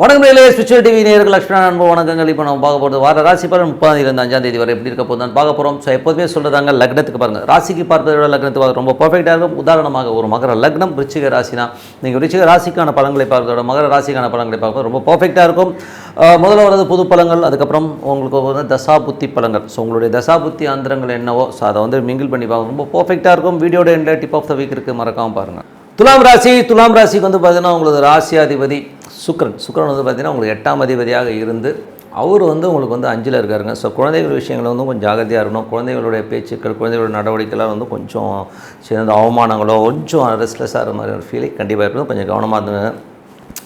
வணக்கம் நேர்களே spiritual TV நேர்கள் லட்சுமண அன்பு வணக்கங்கள். இப்போ நம்ம பார்க்க போகிறது வார ராசி பலன் முப்பதாம் தேதி அஞ்சாம் தேதி வரை எப்படி இருக்க போதும் பார்க்க போகிறோம் ஸோ எப்போதுமே சொல்கிறதாங்க லக்னத்துக்கு பாருங்கள் ராசிக்கு பார்ப்பதை விட லக்னத்துக்கு ரொம்ப பர்ஃபெக்டாக இருக்கும். உதாரணமாக ஒரு மகர லக்னம் ரிச்சிக ராசினா நீங்கள் ரிச்சிக ராசிக்கான பலன்களை பார்க்கறத விட மகர ராசிக்கான பலன்களை பார்க்க ரொம்ப பர்ஃபெக்டாக இருக்கும். முதல்ல வரது புது பழங்கள் அதுக்கப்புறம் உங்களுக்கு வந்து தசா புத்தி பழங்கள். ஸோ உங்களுடைய தசா புத்தி அந்தரங்கள் என்னவோ ஸோ அதை வந்து மிங்கிள் பண்ணி பார்க்க ரொம்ப பர்ஃபெக்டாக இருக்கும். வீடியோட எண்டில் டிப் ஆஃப் த வீக் இருக்குது மறக்காமல் பாருங்கள் துலாம் ராசி துலாம் ராசிக்கு வந்து பார்த்திங்கன்னா உங்களது ராசியாதிபதி சுக்ரன் சுக்ரன் வந்து பார்த்திங்கன்னா உங்களுக்கு எட்டாம் அதிபதியாக இருந்து அவர் வந்து உங்களுக்கு வந்து அஞ்சில் இருக்காருங்க. ஸோ குழந்தைகள் விஷயங்கள் வந்து கொஞ்சம் ஜாகிரதையாக இருக்கணும். குழந்தைகளுடைய பேச்சுக்கள் குழந்தைகளுடைய நடவடிக்கைலாம் வந்து கொஞ்சம் சிறந்த அவமானங்களோ கொஞ்சம் ரெஸ்ட்லெஸ்ஸாக இருக்கிற மாதிரி ஒரு ஃபீலிங் கண்டிப்பாக இருக்கணும். கொஞ்சம் கவனமாக இருந்துங்க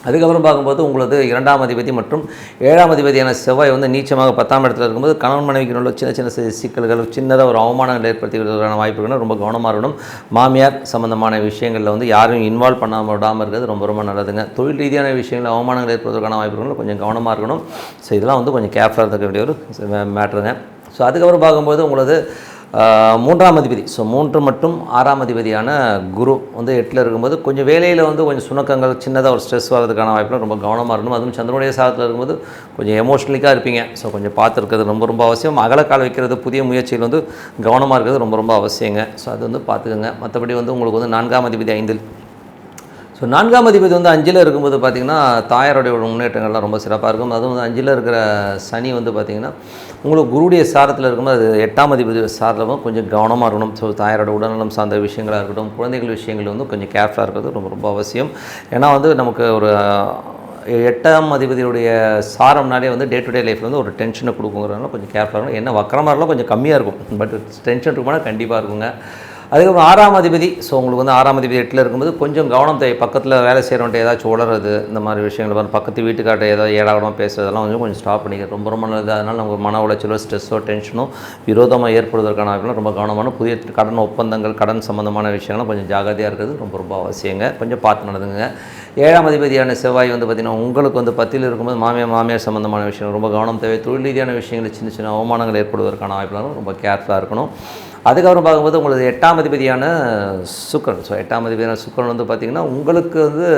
அதுக்கப்புறம் பார்க்கும்போது உங்களது இரண்டாம் அதிபதி மற்றும் ஏழாம் அதிபதியான செவ்வாய் வந்து நீச்சமாக பத்தாம் இடத்துல இருக்கும்போது கணவன் மனைவிக்கு உள்ள சின்ன சின்ன சி- சிக்கல்கள் சின்னதாக ஒரு அவமானங்கள் ஏற்படுத்திக்கிறதுக்கான வாய்ப்புகள் ரொம்ப கவனமாக இருக்கணும். மாமியார் சம்மந்தமான விஷயங்களில் வந்து யாரும் இன்வால்வ் பண்ணாமல் விடாமல் இருக்கிறது ரொம்ப ரொம்ப நல்லதுங்க. தொழில் ரீதியான விஷயங்கள் அவமானங்கள் ஏற்படுவதற்கான வாய்ப்புகள் கொஞ்சம் கவனமாக இருக்கணும். ஸோ இதெல்லாம் வந்து கொஞ்சம் கேர்ஃபுல்லாக இருக்க வேண்டிய ஒரு மேட்ருங்க ஸோ அதுக்கப்புறம் பார்க்கும்போது உங்களது மூன்றாம் அதிபதி. ஸோ மூன்று மற்றும் ஆறாம் அதிபதியான குரு வந்து எட்டில் இருக்கும்போது கொஞ்சம் வேலையில் வந்து கொஞ்சம் சுணக்கங்கள் சின்னதாக ஒரு ஸ்ட்ரெஸ் வர்றதுக்கான வாய்ப்புலாம் ரொம்ப கவனமாக இருக்கணும். அதுவும் சந்திரனுடைய சாதத்தில் இருக்கும்போது கொஞ்சம் எமோஷ்னலிக்காக இருப்பீங்க. ஸோ கொஞ்சம் பார்த்துருக்கிறது ரொம்ப ரொம்ப அவசியம். அகலக்கால் வைக்கிறது புதிய முயற்சியில் வந்து கவனமாக இருக்கிறது ரொம்ப ரொம்ப அவசியங்க. ஸோ அது வந்து பார்த்துக்கோங்க. மற்றபடி வந்து உங்களுக்கு வந்து நான்காம் அதிபதி ஐந்தில் ஸோ நான்காம் அதிபதி வந்து அஞ்சில் இருக்கும்போது பார்த்திங்கன்னா தாயாருடைய முன்னேற்றங்கள்லாம் ரொம்ப சிறப்பாக இருக்கும். அதுவும் வந்து அஞ்சில் இருக்கிற சனி வந்து பார்த்திங்கன்னா உங்களுக்கு குருடைய சாரத்தில் இருக்கும்போது அது எட்டாம் அதிபதி சாரத்தில் கொஞ்சம் கவனமாக இருக்கணும். ஸோ தாயாரோட உடல்நலம் சார்ந்த விஷயங்களாக இருக்கட்டும் குழந்தைகள் விஷயங்கள் வந்து கொஞ்சம் கேர்ஃபுல்லாக இருக்கிறது ரொம்ப ரொம்ப அவசியம். ஏன்னா வந்து நமக்கு ஒரு எட்டாம் அதிபதியுடைய சாரம்னாலே வந்து டே டு டே லைஃப்பில் வந்து ஒரு டென்ஷனை கொடுக்குங்கிறதுனால கொஞ்சம் கேர்ஃபுல்லாக இருக்கணும். என்ன வக்கரமாக இருந்தாலும் கொஞ்சம் கம்மியாக இருக்கும். பட் டென்ஷன் இருக்குமானா கண்டிப்பாக இருக்குங்க. அதுக்கப்புறம் ஆறாம் அதிபதி ஸோ உங்களுக்கு வந்து ஆறாம் அதிபதி எட்டில் இருக்கும்போது கொஞ்சம் கவனம் தேவை. பக்கத்தில் வேலை செய்கிறவன்ட்டு ஏதாச்சும் உளறது இந்த மாதிரி விஷயங்கள் வந்து பக்கத்து வீட்டுக்கார்ட்ட ஏதாவது ஏடாகமாக பேசுறதெல்லாம் கொஞ்சம் கொஞ்சம் ஸ்டாப் பண்ணிக்க ரொம்ப ரொம்ப நல்லது. அதனால் நமக்கு மன உளைச்சலோ ஸ்ட்ரெஸ்ஸோ டென்ஷனோ விரோதமாக ஏற்படுவதற்கான வாய்ப்புலாம் ரொம்ப கவனமான புதிய கடன் ஒப்பந்தங்கள் கடன் சம்மந்தமான விஷயங்கள்லாம் கொஞ்சம் ஜாகிரதையாக இருக்கிறது ரொம்ப ரொம்ப அவசியங்க. கொஞ்சம் பார்த்து நடந்துங்க ஏழாம் அதிபதியான செவ்வாய் வந்து பார்த்திங்கன்னா உங்களுக்கு வந்து பத்தியில் இருக்கும்போது மாமியார் மாமியார் சம்மந்தமான விஷயங்கள் ரொம்ப கவனம் தேவை. தொழில் ரீதியான விஷயங்கள் சின்ன சின்ன அவமானங்கள் ஏற்படுவதற்கான வாய்ப்புலாம் ரொம்ப கேர்ஃபுல்லாக இருக்கணும். அதுக்கப்புறம் பார்க்கும்போது உங்களுக்கு எட்டாம் அதிபதியான சுக்கரன். ஸோ எட்டாம் அதிபதியான சுக்கரன் வந்து பார்த்திங்கன்னா உங்களுக்கு வந்து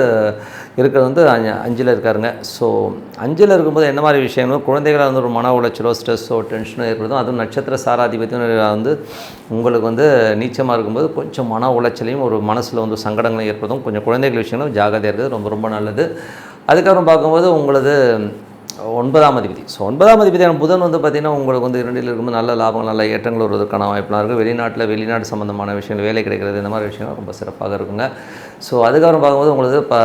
இருக்கிறது வந்து அஞ்சில் இருக்காருங்க. ஸோ அஞ்சில் இருக்கும்போது என்ன மாதிரி விஷயங்களும் குழந்தைகளாக வந்து ஒரு மன உளைச்சலோ ஸ்ட்ரெஸ்ஸோ டென்ஷனோ ஏற்படுதும் அதுவும் நட்சத்திர சாராதிபத்தியம் வந்து உங்களுக்கு வந்து நீச்சமாக இருக்கும்போது கொஞ்சம் மன உளைச்சலையும் ஒரு மனசில் வந்து சங்கடங்களும் ஏற்படுதும் கொஞ்சம் குழந்தைகள் விஷயங்களும் ஜாகிரதையாக இருக்கிறது ரொம்ப ரொம்ப நல்லது. அதுக்கப்புறம் பார்க்கும்போது உங்களது ஒன்பதாம் அதிபதி. ஸோ ஒன்பதாம் அதிபதியான புதன் வந்து பார்த்திங்கன்னா உங்களுக்கு வந்து இரண்டில் இருக்கும்போது நல்ல லாபங்கள் நல்ல ஏற்றங்கள் வருவதற்கான வாய்ப்புலாம் இருக்குது வெளிநாட்டில் வெளிநாடு சம்மந்தமான விஷயங்கள் வேலை கிடைக்கிறது இந்த மாதிரி விஷயங்கள் ரொம்ப சிறப்பாக இருக்குங்க. ஸோ அதுக்கப்புறம் பார்க்கும்போது உங்களுக்கு ப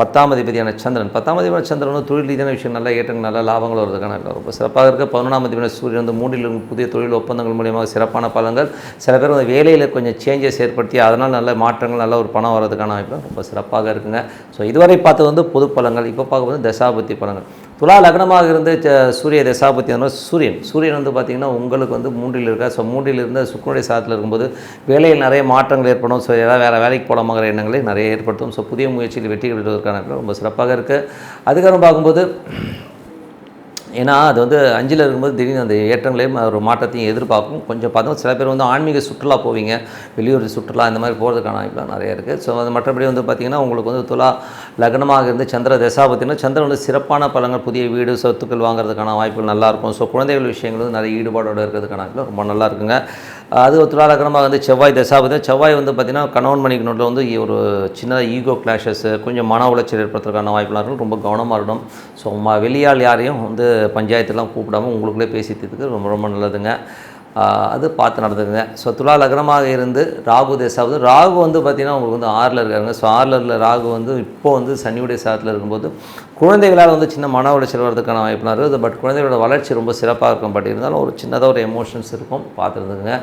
பத்தாம் அதிபதியான சந்திரன். பத்தாம் அதிபதியான சந்திரன் வந்து தொழில் ரீதியான விஷயம் நல்ல ஏற்றங்கள் நல்ல லாபங்கள் வருவதற்கான ரொம்ப சிறப்பாக இருக்குது பதினொன்றாம் அதிபதியான சூரியன் வந்து மூன்றில் இருக்கும் புதிய தொழில் ஒப்பந்தங்கள் மூலியமாக சிறப்பான பலங்கள் சில பேர் வந்து வேலையில் கொஞ்சம் சேஞ்சஸ் ஏற்படுத்தி அதனால் நல்ல மாற்றங்கள் நல்ல ஒரு பணம் வர்றதுக்கான வாய்ப்பு ரொம்ப சிறப்பாக இருக்குங்க. ஸோ இதுவரை பார்த்தது வந்து பொது பலங்கள் இப்போ பார்க்கும்போது தசாபுத்தி பலங்கள் துலா லக்னமாக இருந்து ச- சூரிய தசாபத்தி வந்து சூரியன். சூரியன் வந்து பார்த்திங்கன்னா உங்களுக்கு வந்து மூன்றில் இருக்கா? ஸோ மூன்றில் இருந்து சுக்குனுடைய சாதத்தில் இருக்கும்போது வேலையில் நிறைய மாற்றங்கள் ஏற்படும். ஸோ ஏதாவது வேறு வேலைக்கு போகலாமாங்கிற எண்ணங்களை நிறைய ஏற்படுத்தும். ஸோ புதிய முயற்சியில் வெற்றி பெறுவதற்கான ரொம்ப சிறப்பாக இருக்குது அதுக்கப்புறம் பார்க்கும்போது ஏன்னா அது வந்து அஞ்சில் இருக்கும்போது திடீர்னு அந்த ஏற்றங்களையும் ஒரு மாற்றத்தையும் எதிர்பார்க்கும். கொஞ்சம் பார்த்தோம் சில பேர் வந்து ஆன்மீக சுற்றுலா போவீங்க. வெளியூர் சுற்றுலா இந்த மாதிரி போகிறதுக்கான வாய்ப்புலாம் நிறைய இருக்குது ஸோ அது மற்றபடி வந்து பார்த்திங்கன்னா உங்களுக்கு வந்து துலா லக்னமாக இருந்து சந்திர தசாபத்தினா சந்திரன் வந்து சிறப்பான பலங்கள் புதிய வீடு சொத்துக்கள் வாங்குறதுக்கான வாய்ப்புகள் நல்லாயிருக்கும். ஸோ குழந்தைகள் விஷயங்கள் வந்து நிறைய ஈடுபாடோடு இருக்கிறதுக்கான வாய்ப்புகள் ரொம்ப நல்லா இருக்குங்க. அது துலா வந்து செவ்வாய் தசாபதி. செவ்வாய் வந்து பார்த்திங்கன்னா கணவன் மணிக்கு நோட்டில் வந்து ஒரு சின்னதாக ஈகோ கிளாஷஸ் கொஞ்சம் மன உளைச்சல் ஏற்படுத்துறதுக்கான வாய்ப்புலாம் இருக்கும் ரொம்ப கவனமாக இருக்கணும். ஸோ வெளியால் யாரையும் வந்து பஞ்சாயத்துலாம் கூப்பிடாம உங்களுக்குள்ளே பேசித்ததுக்கு ரொம்ப ரொம்ப நல்லதுங்க. அது பார்த்து நடந்துக்குங்க. ஸோ துலா லக்னமாக இருந்து ராகு தேசாவது ராகு வந்து பார்த்திங்கன்னா உங்களுக்கு வந்து ஆறில் இருக்காருங்க. ஸோ ஆறில் இருக்கிற ராகு வந்து இப்போ வந்து சனியுடைய சாதத்தில் இருக்கும்போது குழந்தைகளால் வந்து சின்ன மன உளைச்சல் வர்றதுக்கான வாய்ப்புலாம் இருக்குது. பட் குழந்தைகளோட வளர்ச்சி ரொம்ப சிறப்பாக இருக்கும். பட் இருந்தாலும் ஒரு சின்னதாக ஒரு எமோஷன்ஸ் இருக்கும். பார்த்துருந்துங்க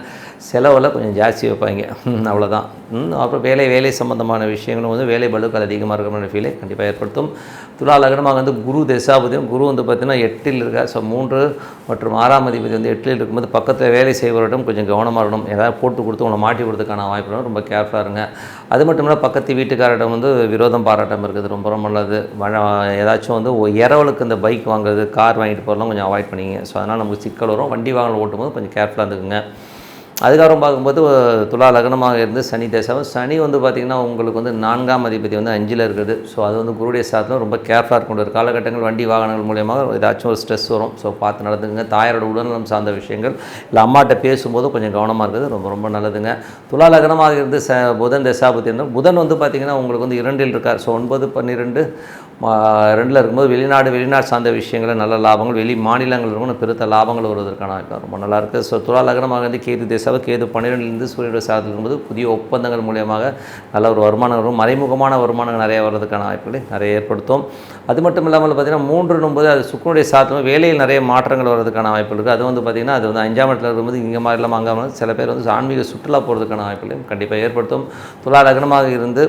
செலவில் கொஞ்சம் ஜாஸ்தி வைப்பாங்க. அவ்வளோதான். அப்புறம் வேலை வேலை சம்பந்தமான விஷயங்களும் வந்து வேலை பலுக்கள் அதிகமாக இருக்கிற ஃபீலை கண்டிப்பாக ஏற்படுத்தும். துலா லக்னமாக வந்து குரு தசாபதியும் குரு வந்து பார்த்திங்கன்னா எட்டில் இருக்க ஸோ மூன்று மற்றும் ஆறாம் அதிபதி வந்து எட்டில் இருக்கும்போது பக்கத்தில் வேலை செய்வரிடம் கொஞ்சம் கவனமாக இருக்கணும். ஏதாவது போட்டு கொடுத்து உங்களை மாட்டி கொடுத்ததுக்கான வாய்ப்பு ரொம்ப கேர்ஃபுல்லாக இருங்க. அது மட்டும் இல்லை பக்கத்து வீட்டுக்காரிடம் வந்து விரோதம் பாராட்டம் இருக்குது ரொம்ப ரொம்ப நல்லது. மழை ஏதாச்சும் வந்து இரவலுக்கு இந்த பைக் வாங்குறது கார் வாங்கிட்டு போகிறலாம் கொஞ்சம் அவாய்ட் பண்ணிங்க. ஸோ அதனால் நமக்கு சிக்கல் வரும். வண்டி வாகனம் ஓட்டும் போது கொஞ்சம் கேர்ஃபுல்லாக இருந்துக்குங்க. அதுக்கப்புறம் பார்க்கும்போது துலா லக்னமாக இருந்து சனி தேசம் சனி வந்து பார்த்திங்கன்னா உங்களுக்கு வந்து நான்காம் அதிபதி வந்து அஞ்சில் இருக்குது. ஸோ அது வந்து குருடைய சாதத்தில் ரொம்ப கேர்ஃபுல்லாக இருக்கும் ஒரு காலகட்டங்கள் வண்டி வாகனங்கள் மூலியமாக ஏதாச்சும் ஒரு ஸ்ட்ரெஸ் வரும். ஸோ பார்த்து நடந்துங்க தாயாரோட உடல்நலம் சார்ந்த விஷயங்கள் இல்லை அம்மாட்ட பேசும்போது கொஞ்சம் கவனமாக இருக்கிறது ரொம்ப ரொம்ப நல்லதுங்க. துலா லக்னமாக இருந்து ச புதன் தசாபதி இருந்தால் புதன் வந்து பார்த்திங்கன்னா உங்களுக்கு வந்து இரண்டில் இருக்கார். ஸோ ஒன்பது பன்னிரெண்டு ரெண்டில் இருக்கும்போது வெளிநாடு வெளிநாடு சார்ந்த விஷயங்களில் நல்ல லாபங்கள் வெளி மாநிலங்கள் இருக்கணும் பெருத்த லாபங்கள் வருவதற்கான வாய்ப்பு ரொம்ப நல்லாயிருக்கு ஸோ துலா லக்னமாக இருந்து கேது தேசாவை கேது பன்னிரெண்டுலேருந்து சூரியனுடைய சாதத்தில் இருக்கும்போது புதிய ஒப்பந்தங்கள் மூலியமாக நல்ல ஒரு வருமானம் வரும். மறைமுகமான வருமானங்கள் நிறைய வர்றதுக்கான வாய்ப்புகளை நிறைய ஏற்படுத்தும். அது மட்டும் இல்லாமல் பார்த்திங்கன்னா மூன்று போது அது சுக்கனுடைய சாதத்தில் வேலையில் நிறைய மாற்றங்கள் வர்றதுக்கான வாய்ப்பு இருக்குது அது வந்து பார்த்திங்கன்னா அது வந்து அஞ்சாம் இடத்துல இருக்கும்போது இங்கே மாதிரி இல்லாமல் அங்கே சில பேர் வந்து ஆன்மீக சுற்றுலா போகிறதுக்கான வாய்ப்புகளையும் கண்டிப்பாக ஏற்படுத்தும். துலா லக்னமாக இருந்து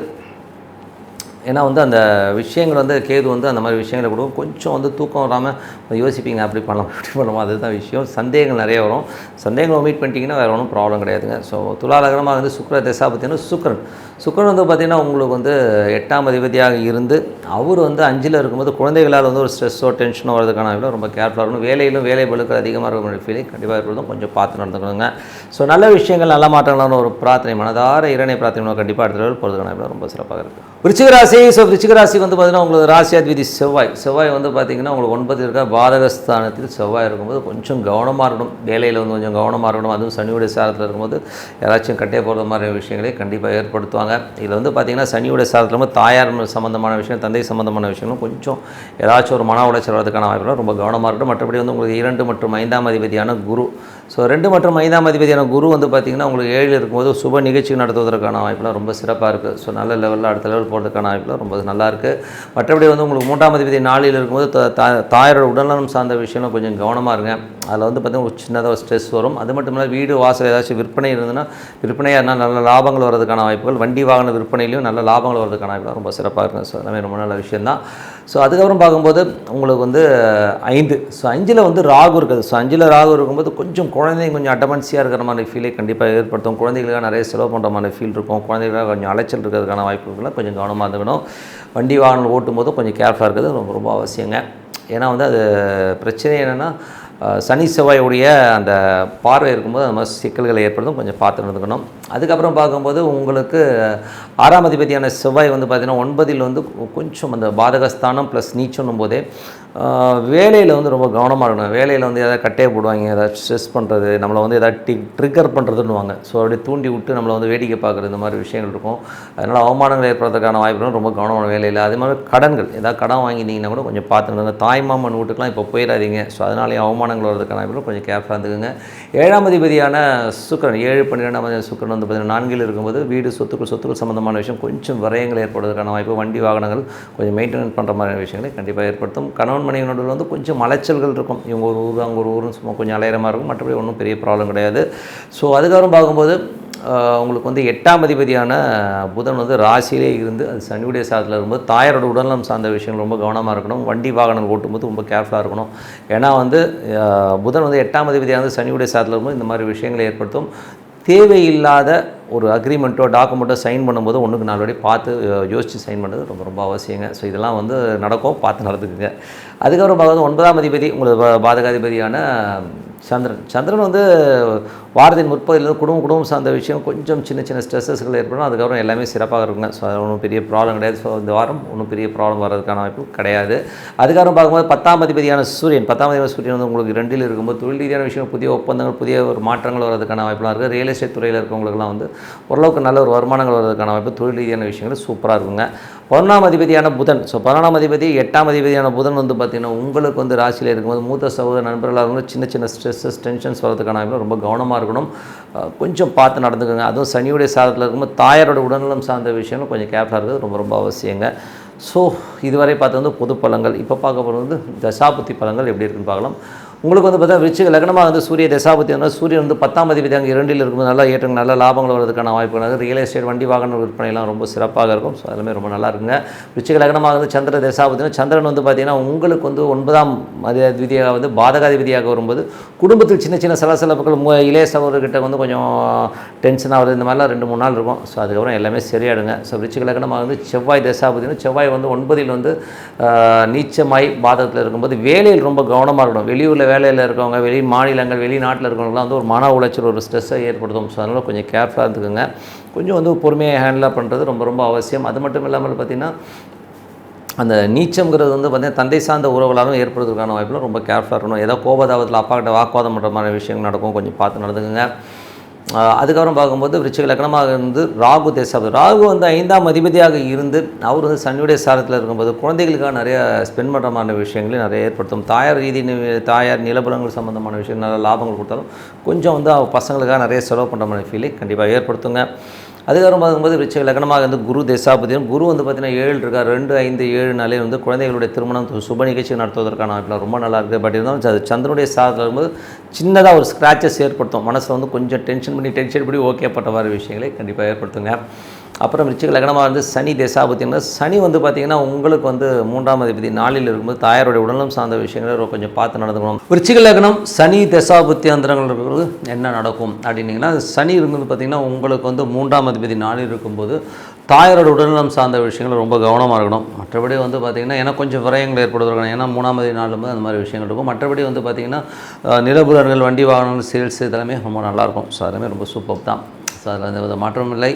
ஏன்னா வந்து அந்த விஷயங்கள் வந்து கேது வந்து அந்த மாதிரி விஷயங்களை கொடுக்கும். கொஞ்சம் வந்து தூக்கம் வராமல் யோசிப்பீங்க அப்படி பண்ணலாம் இப்படி பண்ணலாம் அதுதான் விஷயம். சந்தேகங்கள் நிறைய வரும். சந்தேகங்களை மீட் பண்ணிட்டீங்கன்னா வேறு ஒன்றும் ப்ராப்ளம் கிடையாதுங்க. ஸோ துலாலகரமாக வந்து சுக்கர திசா பார்த்தீங்கன்னா சுக்கரன். சுக்கரன் வந்து பார்த்திங்கன்னா உங்களுக்கு வந்து எட்டாம் அதிபதியாக இருந்து அவர் வந்து அஞ்சில் இருக்கும்போது குழந்தைகளால் வந்து ஒரு ஸ்ட்ரெஸ்ஸோ டென்ஷனோ வரதுக்கான விட ரொம்ப கேர்ஃபுல்லாக இருக்கணும். வேலையிலும் வேலை பழுக்கள் அதிகமாக இருக்கிற ஃபீலிங் கண்டிப்பாக இருக்கிறதும் கொஞ்சம் பார்த்து நடந்துக்கணுங்க. ஸோ நல்ல விஷயங்கள் நல்ல மாற்றங்களான ஒரு பிரார்த்தனை மனதார இரணை பிரார்த்தனை கண்டிப்பாக அடுத்த level போகிறதுக்கான விட ரொம்ப சிறப்பாக இருக்குது விருச்சிக ராசி ஸோ விருச்சிக ராசி வந்து பார்த்தீங்கன்னா உங்களுக்கு ராசியாதிபதி செவ்வாய். செவ்வாய் வந்து பார்த்தீங்கன்னா உங்களுக்கு ஒன்பது இருக்க பாதகஸ்தானத்தில் செவ்வாய் இருக்கும்போது கொஞ்சம் கவனமாக இருக்கணும். வேலையில் வந்து கொஞ்சம் கவனமாக இருக்கணும். அதுவும் சனியுடைய சாரத்தில் இருக்கும்போது யாராச்சும் கட்டே போகிற மாதிரி விஷயங்களை கண்டிப்பாக ஏற்படுத்துவாங்க. இதில் வந்து பார்த்தீங்கன்னா சனியுடைய சாதத்தில் வந்து தாயார் சம்மந்தமான விஷயம் தந்தை சம்மந்தமான விஷயங்களும் கொஞ்சம் ஏதாச்சும் ஒரு மன உளைச்சல் வரதுக்கான வாய்ப்புகள் ரொம்ப கவனமாக இருக்கட்டும். மற்றபடி வந்து உங்களுக்கு இரண்டு மற்றும் ஐந்தாம் அதிபதியான குரு ஸோ ரெண்டு மற்றும் ஐந்தாம் அதிபதியான குரு வந்து பார்த்திங்கன்னா உங்களுக்கு ஏழில் இருக்கும்போது சுப நிகழ்ச்சி நடத்துவதற்கான வாய்ப்புலாம் ரொம்ப சிறப்பாக இருக்குது ஸோ நல்ல லெவலில் அடுத்த லெவல் போகிறதுக்கான வாய்ப்புலாம் ரொம்ப நல்லாயிருக்கு மற்றபடி வந்து உங்களுக்கு மூன்றாம் அதிபதி நாளில் இருக்கும்போது தாயரோட தா- தாயாரோட உடல்நலம் சார்ந்த விஷயம்லாம் கொஞ்சம் கவனமாக இருங்க. அதில் வந்து பார்த்திங்கன்னா ஒரு சின்னதாக ஒரு ஸ்ட்ரெஸ் வரும். அது மட்டும் இல்லாமல் வீடு வாசல் ஏதாச்சும் விற்பனை இருந்ததுன்னா விற்பனையாக இருந்தால் நல்ல லாபங்கள் வரதுக்கான வாய்ப்புகள். வண்டி வாகன விற்பனையிலையும் நல்ல லாபங்கள் வரதுக்கான வாய்ப்புலாம் ரொம்ப சிறப்பாக இருக்கும் ஸோ எல்லாமே ரொம்ப நல்ல விஷயம்தான். ஸோ அதுக்கப்புறம் பார்க்கும்போது உங்களுக்கு வந்து ஐந்து. ஸோ அஞ்சில் வந்து ராகு இருக்குது. ஸோ அஞ்சில் ராகு இருக்கும்போது கொஞ்சம் குழந்தைங்க கொஞ்சம் அட்டமன்சியாக இருக்கிற மாதிரி ஃபீலை கண்டிப்பாக ஏற்படுத்தும். குழந்தைகளுக்காக நிறைய செலவு பண்ணுற மாதிரி ஃபீல் இருக்கும். குழந்தைகளுக்காக கொஞ்சம் அலைச்சல் இருக்கிறதுக்கான வாய்ப்புகள்லாம் கொஞ்சம் கவனமாக இருந்துக்கணும் வண்டி வாகனம் ஓட்டும் போது கொஞ்சம் கேர்ஃபுல்லாக இருக்கிறது ரொம்ப ரொம்ப அவசியங்க. ஏன்னா வந்து அது பிரச்சனை என்னென்னா சனி செவ்வாயுடைய அந்த பார்வை இருக்கும்போது அந்த மாதிரி சிக்கல்களை ஏற்படுத்தும். கொஞ்சம் பார்த்து நடந்துக்கணும். அதுக்கப்புறம் பார்க்கும்போது உங்களுக்கு ஆறாம் அதிபதியான செவ்வாய் வந்து பார்த்திங்கன்னா ஒன்பதில் வந்து கொஞ்சம் அந்த பாதகஸ்தானம் ப்ளஸ் நீச்சணும் போதே வேலையில் வந்து ரொம்ப கவனமாக இருக்கணும். வேலையில் வந்து எதாவது கட்டையை போடுவாங்க ஏதாவது ஸ்ட்ரெஸ் பண்ணுறது நம்மளை வந்து எதாவது டி ட்ரிகர் பண்ணுறதுன்னுவாங்க ஸோ அப்படியே தூண்டி விட்டு நம்மளை வந்து வேடிக்கை பார்க்குறது இந்த மாதிரி விஷயங்கள் இருக்கும். அதனால் அவமானங்கள் ஏற்படுறதுக்கான வாய்ப்புகளும் ரொம்ப கவனமான வேலையில். அதே மாதிரி கடன்கள். ஏதாவது கடன் வாங்கினீங்கன்னா கூட கொஞ்சம் பார்த்துருந்தாங்க தாய்மாமன் வீட்டுக்குலாம் இப்போ போயிடாதீங்க. ஸோ அதனாலேயே அவமானங்கள் வரதுக்கான வாய்ப்புகள் கொஞ்சம் கேர்ஃபுல்லாக இருந்துக்குங்க. ஏழாம் அதிபதியான சுக்கரன் ஏழு பன்னிரெண்டாம் அதிபதி சுக்கரன் வந்து பார்த்தீங்கன்னா நான்கில் இருக்கும்போது வீடு சொத்துக்கள் சொத்துக்கள் சம்மந்தமான விஷயம் கொஞ்சம் விரயங்கள் ஏற்படுறதுக்கான வாய்ப்பு வண்டி வாகனங்கள் கொஞ்சம் மெயின்டெனன்ஸ் பண்ணுற மாதிரியான விஷயங்களை கண்டிப்பாக ஏற்படுத்தும். கணவன் மனைவினோட வந்து கொஞ்சம் அலைச்சல்கள் இருக்கும். இவங்க ஒரு ஊர் அங்கே ஒரு ஊர்னு சும்மா கொஞ்சம் அலையிற மாதிரி இருக்கும். மற்றபடி ஒன்றும் பெரிய ப்ராப்ளம் கிடையாது. ஸோ அதுக்கப்புறம் பார்க்கும்போது உங்களுக்கு வந்து எட்டாம் அதிபதியான புதன் வந்து ராசியிலே இருந்து அது சனியுடைய சாதத்தில் இருக்கும்போது தாயாரோட உடல்நலம் சார்ந்த விஷயங்கள் ரொம்ப கவனமாக இருக்கணும். வண்டி வாகனங்கள் ஓட்டும்போது ரொம்ப கேர்ஃபுல்லாக இருக்கணும். ஏன்னா வந்து புதன் வந்து எட்டாம் அதிபதியானது சனியுடைய சாதத்தில் இருக்கும்போது இந்த மாதிரி விஷயங்களை ஏற்படுத்தும். தேவையில்லாத ஒரு அக்ரிமெண்ட்டோ டாக்குமெண்ட்டோ சைன் பண்ணும்போது ஒன்றுக்கு நாலு வாட்டி பார்த்து யோசித்து சைன் பண்ணுறது ரொம்ப ரொம்ப அவசியங்க. ஸோ இதெல்லாம் வந்து நடக்கும் பார்த்து நடந்துக்குங்க. அதுக்கப்புறம் பார்க்குறது ஒன்பதாம் அதிபதி உங்களுக்கு பாதகாதிபதியான சந்திரன். சந்திரன் வந்து வாரத்தின் முற்பகுதியிலிருந்து குடும்பம் குடும்பம் சார்ந்த விஷயம் கொஞ்சம் சின்ன சின்ன ஸ்ட்ரெஸ்ஸஸ்கள் ஏற்படும் அதுக்கப்புறம் எல்லாமே சிறப்பாக இருக்குங்க. ஸோ ஒன்றும் பெரிய ப்ராப்ளம் கிடையாது. ஸோ இந்த வாரம் ஒன்றும் பெரிய ப்ராப்ளம் வர்றதுக்கான வாய்ப்பு கிடையாது. அதுக்கப்புறம் பார்க்கும்போது பத்தாம் அதிபதியான சூரியன் பத்தாம் அதிபதியான சூரியன் வந்து உங்களுக்கு ரெண்டில் இருக்கும்போது தொழில் ரீதியான விஷயம் புதிய ஒப்பந்தங்கள் புதிய ஒரு மாற்றங்கள் வர்றதுக்கான வாய்ப்புலாம் இருக்குது. ரியல் எஸ்டேட் துறையில் இருக்கவங்களுக்குலாம் வந்து ஓரளவுக்கு நல்ல ஒரு வருமானங்கள் வர்றதுக்கான வாய்ப்பு தொழில் ரீதியான விஷயங்கள் சூப்பராக இருக்குங்க. பதினொன்றாம் அதிபதியான புதன். ஸோ பதினொன்றாம் அதிபதி எட்டாம் அதிபதியான புதன் வந்து பார்த்திங்கன்னா உங்களுக்கு வந்து ராசியில் இருக்கும்போது மூத்த சகோதர நண்பர்களாக இருக்கும் சின்ன சின்ன ஸ்ட்ரெஸ்ஸஸ் டென்ஷன்ஸ் வரதுக்கான ரொம்ப கவனமாக இருக்கணும். கொஞ்சம் பார்த்து நடந்துக்கோங்க. அதுவும் சனியுடைய சாதத்தில் இருக்கும்போது தாயாரோட உடல்நலம் சார்ந்த விஷயம் கொஞ்சம் கேர்ஃபுல்லாக இருக்கிறது ரொம்ப ரொம்ப அவசியங்க. ஸோ இதுவரை பார்த்து வந்து பொது பழங்கள். இப்போ பார்க்க போகிறது வந்து தசாபுத்தி பழங்கள் எப்படி இருக்குன்னு பார்க்கலாம். உங்களுக்கு வந்து பார்த்தா விருச்சிக லக்னமாக வந்து சூரிய தசாபதி வந்து சூரியன் வந்து பத்தாம் அதிபதி அங்கே இரண்டில் இருக்கும்போது நல்லா ஏற்றங்கள் நல்ல லாபங்கள் வரதுக்கான வாய்ப்புகள் ரியல் எஸ்டேட் வண்டி வாகன விற்பனைலாம் ரொம்ப சிறப்பாக இருக்கும். ஸோ எல்லாமே ரொம்ப நல்லா இருக்குங்க. விருச்சிக லக்னமாக வந்து சந்திர தசாபதினா சந்திரன் வந்து பார்த்தீங்கன்னா உங்களுக்கு வந்து ஒன்பதாம் அதிபதியாக வந்து பாதகாதிபதியாக வரும்போது குடும்பத்தில் சின்ன சின்ன சலசலப்புகள் மு- இளைய சகோதரர்கிட்ட வந்து கொஞ்சம் டென்ஷன் ஆகுது இந்த மாதிரிலாம் ரெண்டு மூணு நாள் இருக்கும். ஸோ அதுக்கப்புறம் எல்லாமே சரியாயிடுங்க. ஸோ விருச்சிக லக்னமாக வந்து செவ்வாய் தசாபதினா செவ்வாய் வந்து ஒன்பதில் வந்து நீச்சமாய் பாதகத்தில் இருக்கும்போது வேலையில் ரொம்ப கவனமாக இருக்கணும். வெளியூரில் வேலையில் இருக்கவங்க வெளி மாநிலங்கள் வெளிநாட்டில் இருக்கிறவங்களாம் வந்து ஒரு மன உளைச்சல் ஒரு ஸ்ட்ரெஸ்ஸை ஏற்படுத்தும். ஸோ அதனால் கொஞ்சம் கேர்ஃபுல்லாக இருந்துக்குங்க. கொஞ்சம் வந்து பொறுமையாக ஹேண்டில் பண்ணுறது ரொம்ப ரொம்ப அவசியம். அது மட்டும் இல்லாமல் பார்த்திங்கன்னா அந்த நீச்சம்ங்கிறது வந்து பார்த்திங்கன்னா தந்தை சார்ந்த உறவுகளாலும் ஏற்படுறதுக்கான வாய்ப்பில் ரொம்ப கேர்ஃபுல்லாக இருக்கணும். ஏதோ கோபதாபத்தில் அப்பாக்கிட்ட வாக்குவாதம் பண்ணுற மாதிரி விஷயங்கள் நடக்கும். கொஞ்சம் பார்த்து நடந்துக்குங்க. அதுக்கப்புறம் பார்க்கும்போது விருச்சிக லக்னமாக இருந்து ராகு தேசாபதி ராகு வந்து ஐந்தாம் அதிபதியாக இருந்து அவர் வந்து சனியுடைய சாரத்தில் இருக்கும்போது குழந்தைகளுக்காக நிறைய ஸ்பெண்ட் பண்ணுற மாதிரி விஷயங்களையும் நிறைய ஏற்படுத்தும். தாயார் ரீதி தாயார் நிலபுரங்கள் சம்மந்தமான விஷயம் நல்ல லாபங்கள் கொடுத்தாலும் கொஞ்சம் வந்து அவங்க பசங்களுக்காக நிறைய செலவு பண்ணுற மாதிரி ஃபீலிங் கண்டிப்பாக ஏற்படுத்துங்க. அதுக்கப்புறம் பார்க்கும்போது விருச்சிக லக்னமாக வந்து குரு தேசாபதியும் குரு வந்து பார்த்தீங்கன்னா ஏழு இருக்கார். ரெண்டு ஐந்து ஏழு நாளே வந்து குழந்தைகளுடைய திருமணம் சுப நிகழ்ச்சி நடத்துவதற்கான வாய்ப்பில் ரொம்ப நல்லா இருக்குது. பட் இருந்தாலும் அது சந்திரனுடைய சாதத்தில் வரும்போது சின்னதாக ஒரு ஸ்க்ராச்சஸ் ஏற்படுத்தும். மனசை வந்து கொஞ்சம் டென்ஷன் பண்ணி டென்ஷன் பண்ணி ஓகேப்பட்ட மாதிரி விஷயங்களை கண்டிப்பாக ஏற்படுத்துங்க. அப்புறம் விருச்சிக லக்னமாக வந்து சனி தேசாபத்திங்கன்னா சனி வந்து பார்த்திங்கன்னா உங்களுக்கு வந்து மூன்றாம் அதிபதி நாளில் இருக்கும்போது தாயாருடைய உடலும் சார்ந்த விஷயங்களை ரொம்ப கொஞ்சம் பார்த்து நடந்துக்கணும். விருச்சிக லக்னம் சனி தசாபுத்தி அந்தரங்கள் இருக்கிறது என்ன நடக்கும் அப்படின்னீங்கன்னா சனி இருந்தது பார்த்திங்கன்னா உங்களுக்கு வந்து மூன்றாம் அதிபதி நாளில் இருக்கும்போது தாயாரோட உடல்நலம் சார்ந்த விஷயங்கள் ரொம்ப கவனமாக இருக்கணும். மற்றபடி வந்து பார்த்திங்கன்னா ஏன்னா கொஞ்சம் விரயங்கள் ஏற்படுவதற்கான ஏன்னா மூணாம் தேதி நாளில் போது அந்த மாதிரி விஷயங்கள் இருக்கும். மற்றபடி வந்து பார்த்திங்கன்னா நிலபுரர்கள் வண்டி வாகனங்கள் சேல்ஸ் இதெல்லாமே ரொம்ப நல்லாயிருக்கும். ஸோ அதெல்லாமே ரொம்ப சூப்பர் தான். ஸோ அதில் எந்த வித மாற்றமும் இல்லை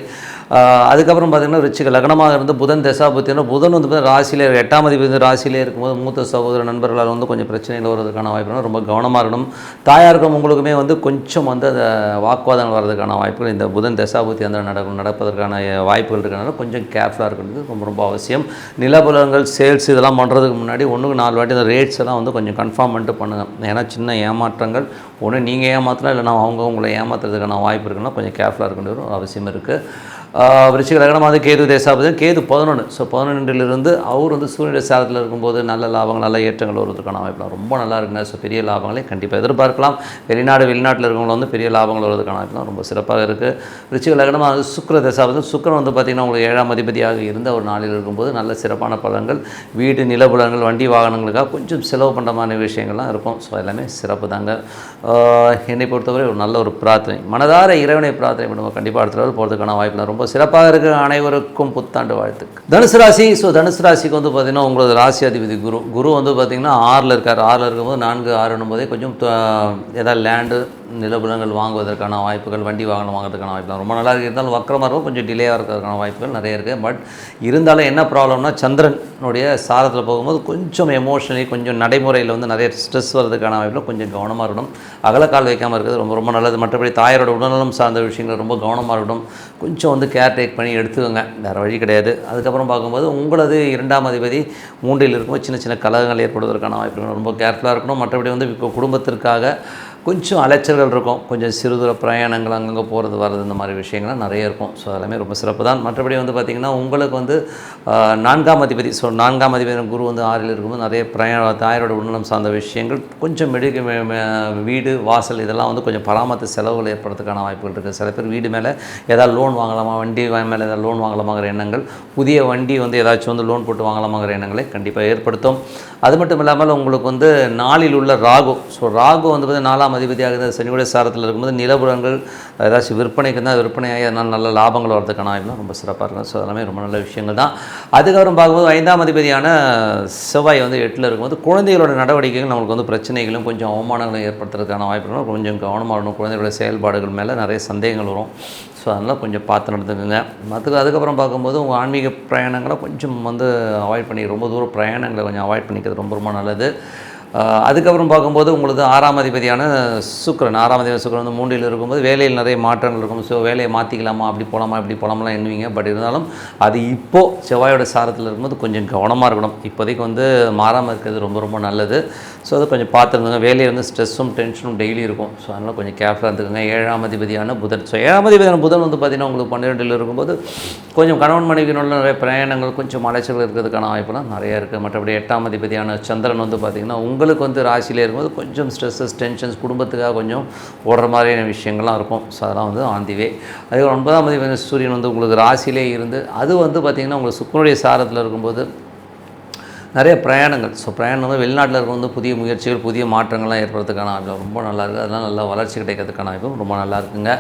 அதுக்கப்புறம் பார்த்திங்கன்னா ரிச்சிக லக்னமாக இருந்து புதன் தசா புதன் வந்து பார்த்தீங்கன்னா ராசியிலே எட்டாம் அதிபதி வந்து ராசியிலே இருக்கும்போது மூத்த சகோதர நண்பர்களால் வந்து கொஞ்சம் பிரச்சனைகள் வருவதற்கான வாய்ப்புகள் ரொம்ப கவனமாக இருக்கணும். தாயாருக்கும் உங்களுக்குமே வந்து கொஞ்சம் வந்து அந்த வாக்குவாதங்கள் வர்றதுக்கான வாய்ப்புகள் இந்த புதன் தசாபுத்தி அந்த நடக்கும் நடப்பதற்கான வாய்ப்புகள் இருக்கனால கொஞ்சம் கேர்ஃபுல்லாக இருக்கிறது ரொம்ப ரொம்ப அவசியம். நிலபுலங்கள் சேல்ஸ் இதெல்லாம் பண்ணுறதுக்கு முன்னாடி ஒன்றுக்கு நாலு வாட்டி அந்த ரேட்ஸ் எல்லாம் வந்து கொஞ்சம் கன்ஃபார்ம் பண்ணிட்டு பண்ணுங்கள் ஏன்னா சின்ன ஏமாற்றங்கள். ஒன்று நீங்கள் ஏமாற்றலாம் நான் அவங்க உங்களை ஏமாத்துறதுக்கான வாய்ப்பு இருக்குன்னா கொஞ்சம் கேர்ஃபுல்லாக இருக்கும் கொண்டு வரும் அவசியம் இருக்குது விருச்சிக லக்னம் கேது தேசாபதி கேது பதினொன்று ஸோ பதினொன்றிலிருந்து அவர் வந்து சூரியனுடைய சாரத்தில் இருக்கும்போது நல்ல லாபங்கள் நல்ல ஏற்றங்கள் வருவதற்கான வாய்ப்புலாம் ரொம்ப நல்லா இருக்குங்க. ஸோ பெரிய லாபங்களை கண்டிப்பாக எதிர்பார்க்கலாம். வெளிநாடு வெளிநாட்டில் இருக்கவங்க வந்து பெரிய லாபங்கள் வருவதற்கான வாய்ப்புலாம் ரொம்ப சிறப்பாக இருக்குது விருச்சிக லக்னமாக சுக்ர சுக்கிர தேசாபதி. வந்து பார்த்திங்கன்னா உங்களுக்கு ஏழாம் அதிபதியாக இருந்த ஒரு நாளில் இருக்கும்போது நல்ல சிறப்பான பலன்கள் வீடு நிலபுலங்கள் வண்டி வாகனங்களுக்காக கொஞ்சம் செலவு பண்ணுற மாதிரி விஷயங்கள்லாம் இருக்கும். ஸோ எல்லாமே சிறப்பு தாங்க. என்னை பொறுத்தவரை ஒரு நல்ல ஒரு பிரார்த்தனை. மனதார இறைவனை பிரார்த்தனை பண்ணுவோம். கண்டிப்பாக அடுத்த போகிறதுக்கான வாய்ப்புலாம் ரொம்ப சிறப்பாக இருக்கிற அனைவருக்கும் புத்தாண்டு வாழ்த்துக்கு தனுசு ராசி ஸோ தனுசு ராசிக்கு வந்து பார்த்திங்கன்னா உங்களோட ராசி அதிபதி குரு. குரு வந்து பார்த்திங்கன்னா ஆறில் இருக்கார். ஆறில் இருக்கும்போது நான்கு ஆறு போதே கொஞ்சம் ஏதாவது லேண்டு நிலபுலங்கள் வாங்குவதற்கான வாய்ப்புகள் வண்டி வாகனம் வாங்குறதுக்கான வாய்ப்புகள். ரொம்ப நல்லா இருக்குது இருந்தாலும் வக்கரமாக இருக்கும் கொஞ்சம் டிலே இருக்கிறதுக்கான வாய்ப்புகள் நிறைய இருக்குது பட் இருந்தாலும் என்ன ப்ராப்ளம்னா சந்திரனுடைய சாரத்தில் போகும்போது கொஞ்சம் எமோஷனலி கொஞ்சம் நடைமுறையில் வந்து நிறைய ஸ்ட்ரெஸ் வர்றதுக்கான வாய்ப்பில் கொஞ்சம் கவனமாக இருக்கணும். அகலக்கால் வைக்காமல் இருக்கிறது ரொம்ப ரொம்ப நல்லது. மற்றபடி தாயாரோட உடல்நலம் சார்ந்த விஷயங்கள் ரொம்ப கவனமாக இருக்கணும். கொஞ்சம் வந்து கேர் டேக் பண்ணி எடுத்துக்கோங்க. வேறு வழி கிடையாது. அதுக்கப்புறம் பார்க்கும்போது உங்களது இரண்டாம் அதிபதி மூன்றில் இருக்கும்போது சின்ன சின்ன கலகங்கள் ஏற்படுவதற்கான வாய்ப்புகள். ரொம்ப கேர்ஃபுல்லாக இருக்கணும். மற்றபடி வந்து இப்போ குடும்பத்திற்காக கொஞ்சம் அலைச்சல்கள் இருக்கும். கொஞ்சம் சிறுதூர பிரயாணங்கள் அங்கங்கே போகிறது வர்றது இந்த மாதிரி விஷயங்கள்லாம் நிறைய இருக்கும். ஸோ அதெல்லாமே ரொம்ப சிறப்பு தான். மற்றபடி வந்து பார்த்திங்கன்னா உங்களுக்கு வந்து நான்காம் அதிபதி ஸோ நான்காம் அதிபதி குரு வந்து ஆறில் இருக்கும்போது நிறைய பிரயாண தாயரோட உடல்நலம் சார்ந்த விஷயங்கள் கொஞ்சம் மெடிக்க வீடு வாசல் இதெல்லாம் வந்து கொஞ்சம் பராமரித்து செலவுகள் ஏற்படுறதுக்கான வாய்ப்புகள் இருக்குது. சில பேர் வீடு மேலே ஏதாவது லோன் வாங்கலாமா வண்டி மேலே ஏதாவது லோன் வாங்கலாமாங்கிற எண்ணங்கள் புதிய வண்டி வந்து ஏதாச்சும் வந்து லோன் போட்டு வாங்கலாமாங்கிற எண்ணங்களை கண்டிப்பாக ஏற்படுத்தும். அது மட்டும் இல்லாமல் உங்களுக்கு வந்து நாளில் உள்ள ராகு ஸோ ராகு வந்து பார்த்தீங்கன்னா நாலாம் அதிபதியாக இருந்த சனியுடைய சாரத்தில் இருக்கும்போது நிலபுரங்கள் ஏதாச்சும் விற்பனைக்கு தான் விற்பனையாகி அதனால் நல்ல லாபங்கள் வரதுக்கான வாய்ப்புலாம் ரொம்ப சிறப்பாக இருக்கும். ஸோ அதெல்லாமே ரொம்ப நல்ல விஷயங்கள் தான். அதுக்கப்புறம் பார்க்கும்போது ஐந்தாம் அதிபதியான செவ்வாய் வந்து எட்டில் இருக்கும்போது குழந்தைகளோட நடவடிக்கைகள் நம்மளுக்கு வந்து பிரச்சனைகளும் கொஞ்சம் அவமானங்களும் ஏற்படுத்துறதுக்கான வாய்ப்புகளும் கொஞ்சம் கவனமாக இருக்கணும். குழந்தைகளோட செயல்பாடுகள் மேலே நிறைய சந்தேகங்கள் வரும். ஸோ அதனால் கொஞ்சம் பார்த்து நடந்துக்குங்க. மற்ற அதுக்கப்புறம் பார்க்கும்போது உங்கள் ஆன்மீக பிரயாணங்களை கொஞ்சம் வந்து அவாய்ட் பண்ணி ரொம்ப தூரம் பிரயாணங்களை கொஞ்சம் அவாய்ட் பண்ணிக்கிறது ரொம்ப ரொம்ப நல்லது. அதுக்கப்புறம் பார்க்கும்போது உங்களுக்கு ஆறாம் அதிபதியான சுக்கிரன் ஆறாம் அதிபதி சுக்கிரன் வந்து மூன்றில் இருக்கும்போது வேலையில் நிறைய மாற்றங்கள் இருக்கும். ஸோ வேலையை மாற்றிக்கலாமா அப்படி போகலாமா இப்படி போகலாம்லாம் எண்ணுவீங்க. பட் இருந்தாலும் அது இப்போது செவ்வாயோட சாரத்தில் இருக்கும்போது கொஞ்சம் கவனமாக இருக்கணும். இப்போதைக்கு வந்து மாறாமல் இருக்கிறது ரொம்ப ரொம்ப நல்லது. ஸோ அதை கொஞ்சம் பார்த்துருந்துங்க வேலையை வந்து ஸ்ட்ரெஸ்ஸும் டென்ஷனும் டெய்லி இருக்கும். ஸோ அதனால் கொஞ்சம் கேர்ஃபுல்லாக இருந்துக்கோங்க. ஏழாம் அதிபதியான புதன். ஸோ ஏழாம் அதிபதியான புதன் வந்து பார்த்திங்கன்னா உங்களுக்கு பன்னிரெண்டில் இருக்கும்போது கொஞ்சம் கணவன் மனைவியினுள்ள நிறைய பிரயாணங்கள் கொஞ்சம் அலைச்சல் இருக்கிறதுக்கான வாய்ப்புலாம் நிறைய இருக்குது மற்றபடி எட்டாம் அதிபதியான சந்திரன் வந்து பார்த்திங்கன்னா உங்களுக்கு வந்து ராசியிலே இருக்கும்போது கொஞ்சம் ஸ்ட்ரெஸ்ஸஸ் டென்ஷன்ஸ் குடும்பத்துக்காக கொஞ்சம் ஓடுற மாதிரியான விஷயங்கள்லாம் இருக்கும். ஸோ அதெல்லாம் வந்து ஆந்திவே. அதே ஒன்பதாம் அதிபதி சூரியன் வந்து உங்களுக்கு ராசியிலே இருந்து அது வந்து பார்த்திங்கன்னா உங்களுக்கு சுக்கனுடைய சாரத்தில் இருக்கும்போது நிறைய பிரயாணங்கள். ஸோ பிரயாணம் வந்து வெளிநாட்டில் இருக்க வந்து புதிய முயற்சிகள் புதிய மாற்றங்கள்லாம் ஏற்படுறதுக்கான ரொம்ப நல்லா இருக்குது அதெல்லாம் நல்லா வளர்ச்சி கிடைக்கிறதுக்கான வாய்ப்பும் ரொம்ப நல்லா இருக்குங்க.